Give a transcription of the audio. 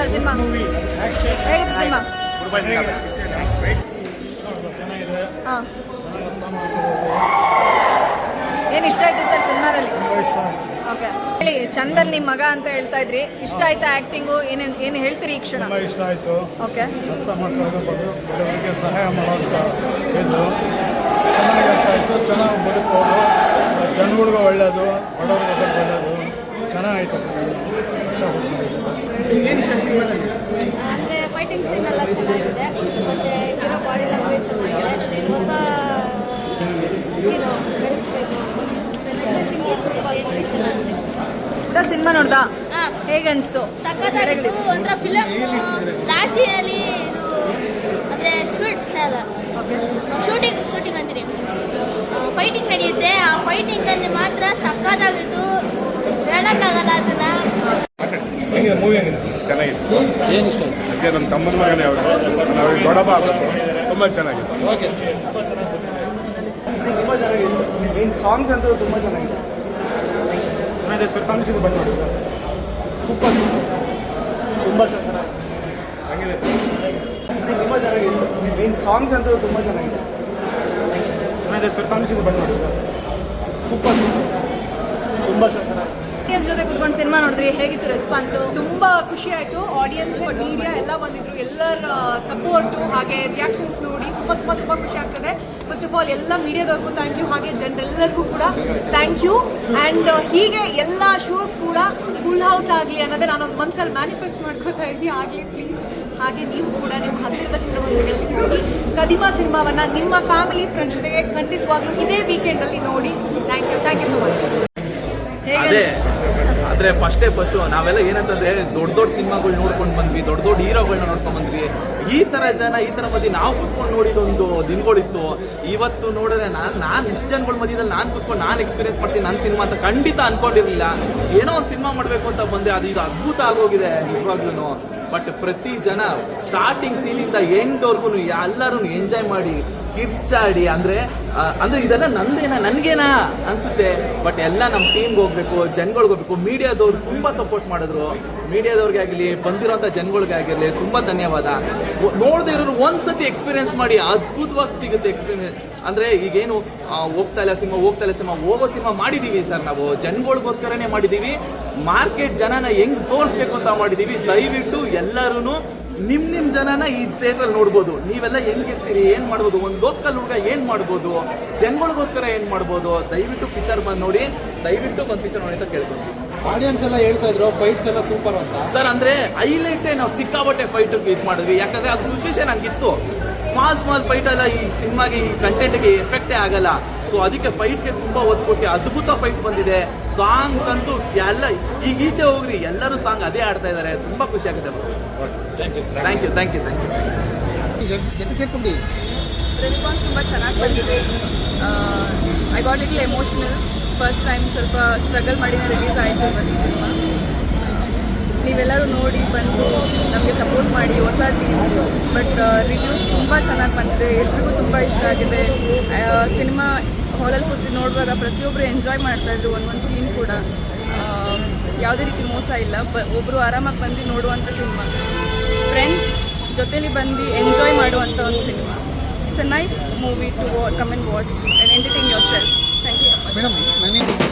Sir cinema. ಹೇಗಿತ್ತು cinema? ಹಾಂ. ಏನು ಇಷ್ಟ ಆಯ್ತು ಸರ್ ಸಿನಿಮಾದಲ್ಲಿ? ಓಕೆ. ಹೇಳಿ ಚಂದನ್ ನಿಮ್ಮ ಮಗ ಅಂತ ಹೇಳ್ತಾ ಇದ್ರಿ. ಇಷ್ಟ ಆಯ್ತಾ ಆ್ಯಕ್ಟಿಂಗು ಏನೇನು ಏನು ಹೇಳ್ತೀರಿ ಈ ಕ್ಷಣ? ತುಂಬ ಇಷ್ಟ ಆಯಿತು. ಓಕೆ. ಅರ್ಥ ಮಾಡ್ಕೊಳ್ಳೋದು ಬಡ ಬಡವರಿಗೆ ಸಹಾಯ ಮಾಡೋಂಥ ಇದು. ಚೆನ್ನಾಗಿ ಅರ್ಥ ಆಯಿತು ಚೆನ್ನಾಗಿ ಒಳ್ಳೆಯದು ಜನಗಳಿಗೂ ಒಳ್ಳೆಯದು ಬಡವ್ರಿಗೆ ಒಳ್ಳೆಯದು ಚೆನ್ನಾಗಾಯ್ತು ಅಂದರೆ ಫೈಟಿಂಗ್ ಸೀನ್ ಎಲ್ಲ ಚೆನ್ನಾಗಿದೆ. ಮತ್ತೆ ಇರೋ ಬಾಡಿ ಲ್ಯಾಂಗ್ವೇಜ್ ಚೆನ್ನಾಗಿದೆ. ಹೊಸ ಹೀರೋ ಬೆಳೆಸ್ಬೇಕು? ಚೆನ್ನಾಗಿದೆ. ಇದ ಸಿನಿಮಾ ನೋಡ್ದಾ? ಹೇಗೆ ಅನಿಸ್ತು? ಸಖತ್ತಾಗಿತ್ತು. ಒಂಥರ ಫಿಲಮ್ ಸೀನಲ್ಲಿ ಇದು ಅಂದರೆ ಸ್ಪೀಡ್ಸ್ ಅಲ್ಲ ಶೂಟಿಂಗ್ ಶೂಟಿಂಗ್ ಅಂತೀರಿ. ಫೈಟಿಂಗ್ ನಡೆಯುತ್ತೆ. ಆ ಫೈಟಿಂಗಲ್ಲಿ ಮಾತ್ರ ಸಖತ್ತಾಗಿತ್ತು. ಹೇಳೋಕ್ಕಾಗಲ್ಲ ಅದನ್ನು. ಅದಕ್ಕೆ ನಮ್ಮ ತಮ್ಮನ ಮಗನೇ ಅವರು. ನಾವು ದೊಡ್ಡಪ್ಪ ಆಗಬೇಕು. ತುಂಬ ಚೆನ್ನಾಗಿತ್ತು ತುಂಬ ಚೆನ್ನಾಗಿತ್ತು ಮೇನ್ ಸಾಂಗ್ಸ್ ಅಂತೂ ತುಂಬ ಚೆನ್ನಾಗಿದೆ. ಚೆನ್ನಾಗಿದೆ ಸರ್. ಸಾಂಗ್ಸ್ ಇದು ಬಂದು ಸೂಪರ್ ಸೂಪರ್ ತುಂಬ ಚೆನ್ನಾಗಿದೆ. ಸರ್. ತುಂಬ ಚೆನ್ನಾಗಿತ್ತು ಮೇನ್ ಸಾಂಗ್ಸ್ ಅಂತೂ ತುಂಬ ಚೆನ್ನಾಗಿದೆ. ಚೆನ್ನಾಗಿದೆ ಸರ್. ಸಾಂಗ್ಸ್ ಇದು ಬಂದು ಸೂಪರ್ ಸೂಪರ್ ತುಂಬ ಚೆನ್ನಾಗಿದೆ. ಆಡಿಯನ್ಸ್ ಜೊತೆ ಕುತ್ಕೊಂಡು ಸಿನಿಮಾ ನೋಡಿದ್ರಿ, ಹೇಗಿತ್ತು ರೆಸ್ಪಾನ್ಸ್ ತುಂಬ ಖುಷಿ ಆಯ್ತು. ಆಡಿಯನ್ಸ್ ಮೀಡಿಯಾ ಎಲ್ಲ ಬಂದಿದ್ರು. ಎಲ್ಲರ ಸಪೋರ್ಟ್ ಹಾಗೆ ರಿಯಾಕ್ಷನ್ಸ್ ನೋಡಿ ತುಂಬಾ ತುಂಬಾ ತುಂಬಾ ಖುಷಿ ಆಗ್ತದೆ. ಫಸ್ಟ್ ಆಫ್ ಆಲ್ ಎಲ್ಲ ಮೀಡಿಯಾದವ್ರಿಗೂ ಥ್ಯಾಂಕ್ ಯು ಹಾಗೆ ಜನರೆಲ್ಲರಿಗೂ ಕೂಡ ಥ್ಯಾಂಕ್ ಯು ಆ್ಯಂಡ್ ಹೀಗೆ ಎಲ್ಲ ಶೋಸ್ ಕೂಡ ಫುಲ್ ಹೌಸ್ ಆಗಲಿ ಅನ್ನೋದೇ ನಾನು ಒಂದು ಮನಸ್ಸಲ್ಲಿ ಮ್ಯಾನಿಫೆಸ್ಟ್ ಮಾಡ್ಕೋತಾ ಇದ್ದೀನಿ. ಆಗಲಿ ಪ್ಲೀಸ್ ಹಾಗೆ ನೀವು ಕೂಡ ನಿಮ್ಮ ಹತ್ತಿರದ ಚಿತ್ರಮಂದಿರಗಳಲ್ಲಿ ಹೋಗಿ ಕದಿಮಾ ಸಿನಿಮಾವನ್ನು ನಿಮ್ಮ ಫ್ಯಾಮಿಲಿ ಫ್ರೆಂಡ್ಸ್ ಜೊತೆಗೆ ಖಂಡಿತವಾಗ್ಲೂ ಇದೇ ವೀಕೆಂಡಲ್ಲಿ ನೋಡಿ. Thank you thank you so much ಅದೇ. ಆದ್ರೆ ಫಸ್ಟ್ ಫಸ್ಟೇ ಫಸ್ಟ್ ನಾವೆಲ್ಲ ಏನಂತಂದ್ರೆ ದೊಡ್ಡ ದೊಡ್ಡ ಸಿನಿಮಾಗಳು ನೋಡ್ಕೊಂಡು ಬಂದ್ವಿ ದೊಡ್ಡ ದೊಡ್ಡ ಹೀರೋಗಳನ್ನ ನೋಡ್ಕೊಂಡು ಬಂದ್ವಿ. ಈ ತರ ಜನ ಈ ತರ ಮಧ್ಯೆ ನಾವು ಕುತ್ಕೊಂಡು ನೋಡಿದೊಂದು ದಿನಗಳಿತ್ತು. ಇವತ್ತು ನೋಡಿದ್ರೆ ನಾನು ನಾನು ಇಷ್ಟು ಜನಗಳ ಮಧ್ಯದಲ್ಲಿ ನಾನು ಕುತ್ಕೊಂಡು ನಾನು ಎಕ್ಸ್ಪೀರಿಯನ್ಸ್ ಮಾಡ್ತೀನಿ ನನ್ನ ಸಿನಿಮಾ ಅಂತ ಖಂಡಿತ ಅನ್ಕೊಂಡಿರಲಿಲ್ಲ. ಏನೋ ಒಂದು ಸಿನಿಮಾ ಮಾಡಬೇಕು ಅಂತ ಬಂದೆ ಅದು ಈಗ ಅದ್ಭುತ ಆಗೋಗಿದೆ ನಿಜವಾಗ್ಲೂ ಬಟ್ ಪ್ರತಿ ಜನ ಸ್ಟಾರ್ಟಿಂಗ್ ಸೀನಿಂದ ಎಂಡ್ವರೆಗೂ ಎಲ್ಲರೂ ಎಂಜಾಯ್ ಮಾಡಿ ಕಿರ್ಚಾಡಿ ಅಂದ್ರೆ ಅಂದ್ರೆ ಇದೆಲ್ಲ ನಂದೇನಾ, ನನಗೇನಾ ಅನ್ಸುತ್ತೆ? ಬಟ್ ಎಲ್ಲ ನಮ್ಮ ಟೀಮ್ಗೆ ಹೋಗ್ಬೇಕು, ಜನಗಳಿಗೆ ಹೋಗ್ಬೇಕು. ಮೀಡಿಯಾದವ್ರು ತುಂಬಾ ಸಪೋರ್ಟ್ ಮಾಡಿದ್ರು. ಮೀಡಿಯಾದವ್ರಿಗೆ ಆಗಲಿ, ಬಂದಿರೋಂಥ ಆಗಿರಲಿ ತುಂಬಾ ಧನ್ಯವಾದ. ನೋಡದೆ ಇರೋರು ಒಂದ್ಸತಿ ಎಕ್ಸ್ಪೀರಿಯನ್ಸ್ ಮಾಡಿ, ಅದ್ಭುತವಾಗಿ ಸಿಗುತ್ತೆ ಎಕ್ಸ್ಪೀರಿಯನ್ಸ್ ಅಂದ್ರೆ ಈಗೇನು ಹೋಗ್ತಾ ಇಲ್ಲ ಸಿಂಹ ಹೋಗ್ತಾ ಇಲ್ಲ ಸಿಂಹ ಹೋಗೋ ಸಿಂಹ ಮಾಡಿದೀವಿ ಸರ್ ನಾವು. ಜನಗಳಿಗೋಸ್ಕರನೇ ಮಾಡಿದೀವಿ. ಮಾರ್ಕೆಟ್ ಜನನ ಹೆಂಗ್ ತೋರಿಸ್ಬೇಕು ಅಂತ ಮಾಡಿದೀವಿ. ದಯವಿಟ್ಟು ಎಲ್ಲರೂ ನಿಮ್ ನಿಮ್ಮ ಜನನ ಈ ಥಿಯೇಟ್ರಲ್ಲಿ ನೋಡ್ಬೋದು. ನೀವೆಲ್ಲ ಹೆಂಗಿರ್ತೀರಿ ಏನು ಮಾಡ್ಬೋದು ಒಂದು ಲೋಕಲ್ ಹುಡುಗ ಏನು ಮಾಡ್ಬೋದು ಜನಗಳಿಗೋಸ್ಕರ ಏನು ಮಾಡ್ಬೋದು ದಯವಿಟ್ಟು ಪಿಕ್ಚರ್ ಬಂದು ನೋಡಿ ದಯವಿಟ್ಟು ಒಂದು ಪಿಕ್ಚರ್ ನೋಡಿ ಅಂತ ಕೇಳ್ಬೋದು. ಆಡಿಯನ್ಸ್ ಎಲ್ಲ ಹೇಳ್ತಾ ಇದ್ರು ಫೈಟ್ಸ್ ಎಲ್ಲ ಸೂಪರ್ ಅಂತ. ಸರ್ ಅಂದ್ರೆ ಹೈಲೈಟೇ ನಾವು ಸಿಕ್ಕಾಬಟ್ಟೆ ಫೈಟ್ ಇದು ಮಾಡಿದ್ವಿ. ಯಾಕಂದ್ರೆ ಅದು ಸಿಚುವೇಶನ್ ಹಂಗಿತ್ತು. ಸ್ಮಾಲ್ ಸ್ಮಾಲ್ ಫೈಟ್ ಎಲ್ಲ ಈ ಸಿನಿಮಾಗೆ ಈ ಕಂಟೆಂಟ್ಗೆ ಎಫೆಕ್ಟೇ ಆಗಲ್ಲ. ಸೊ ಅದಕ್ಕೆ ಫೈಟ್ಗೆ ತುಂಬಾ ಒತ್ತು ಕೊಟ್ಟು ಅದ್ಭುತ ಫೈಟ್ ಬಂದಿದೆ. ಸಾಂಗ್ಸ್ ಅಂತೂ ಎಲ್ಲ ಈಗ ಈಚೆ ಹೋಗ್ರಿ ಎಲ್ಲರೂ ಸಾಂಗ್ ಅದೇ ಆಡ್ತಾ ಇದ್ದಾರೆ ತುಂಬಾ ಖುಷಿ ಆಗುತ್ತೆ thank you thank you thank you ಜೊತೆ ಸೇರ್ಕೊಂಡು. ರೆಸ್ಪಾನ್ಸ್ ತುಂಬ ಚೆನ್ನಾಗಿ ಬಂದಿದೆ. I got little emotional first time ಸ್ವಲ್ಪ ಸ್ಟ್ರಗಲ್ ಮಾಡಿನೇ ರಿಲೀಸ್ ಆಯಿತು ಇವತ್ತು ಸಿನಿಮಾ. ನೀವೆಲ್ಲರೂ ನೋಡಿ, ಬಂದು ನಮಗೆ ಸಪೋರ್ಟ್ ಮಾಡಿ, ಹೊಸ ಟೀಮ್ ಬಟ್ ರಿವ್ಯೂಸ್ ತುಂಬ ಚೆನ್ನಾಗಿ ಬಂದಿದೆ. ಎಲ್ರಿಗೂ ತುಂಬ ಇಷ್ಟ ಆಗಿದೆ. ಸಿನಿಮಾ ಹಾಲಲ್ಲಿ ಕೂತು ನೋಡುವಾಗ ಪ್ರತಿಯೊಬ್ಬರು ಎಂಜಾಯ್ ಮಾಡ್ತಾ ಮಾಡ್ತಾಯಿದ್ರು ಒಂದೊಂದು ಸೀನ್ ಕೂಡ. ಯಾವುದೇ ರೀತಿ ಮೋಸ ಇಲ್ಲ. ಬ ಒಬ್ಬರು ಆರಾಮಾಗಿ ಬಂದು ನೋಡುವಂಥ ಸಿನಿಮಾ ಫ್ರೆಂಡ್ಸ್ ಜೊತೆಲಿ ಬಂದು ಎಂಜಾಯ್ ಮಾಡುವಂಥ ಒಂದು cinema it's a nice movie to come and watch and entertain yourself thank you so much madam